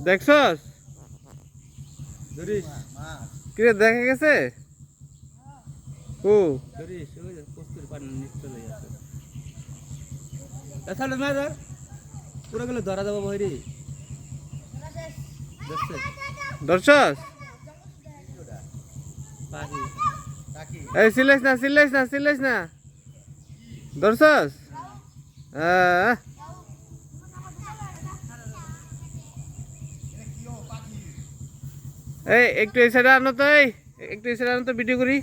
দেখছস? কিরে দেখা গেছে? ও পুরো গেলে ধরা যাব দেখছে ধরছস? এই সিলেস না সিলেস না সিলেস না। ধরছস? আহ। এই একটু এই সাইডে আনো তো এই একটু এই সাইডে আনো তো ভিডিও করি।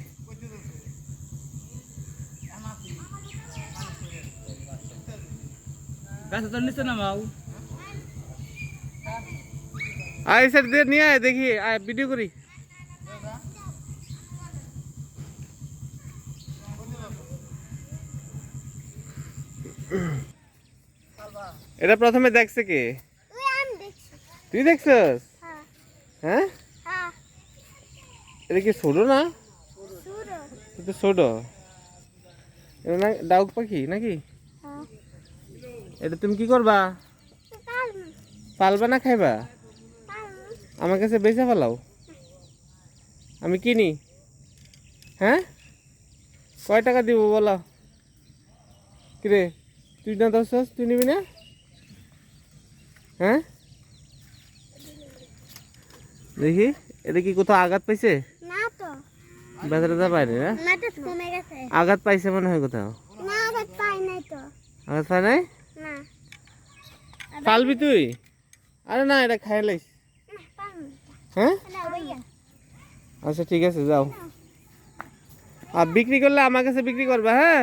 আয় এই দিয়ে নিয়ে আয় দেখি আয় ভিডিও করি। এটা প্রথমে দেখছে কে? তুই দেখছস? হ্যাঁ। হ্যাঁ? এটা কি ছোট না? ছোট। এটা না ডাউক পাখি নাকি? এটা তুমি কি করবা? পালবা না খাইবা? আমার কাছে বেচা পালাও। আমি কিনি। হ্যাঁ? কয় টাকা দিব বলো? কিরে, তুই না দশস তুই নিবি না? হ্যাঁ? দেখি, এটা কি কোথাও আঘাত পাইছে? ব্যথা ট্যাথা পায়নি না? না কমে গেছে। আঘাত পাইছে মনে হয় কোথাও? না আবার পাই নাই তো। আঘাত পায় নাই? না। পালবি তুই? আরে না এটা খাই লাইস। হ্যাঁ? আচ্ছা ঠিক আছে যাও। আর বিক্রি করলে আমার কাছে বিক্রি করবা হ্যাঁ?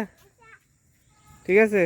ঠিক আছে।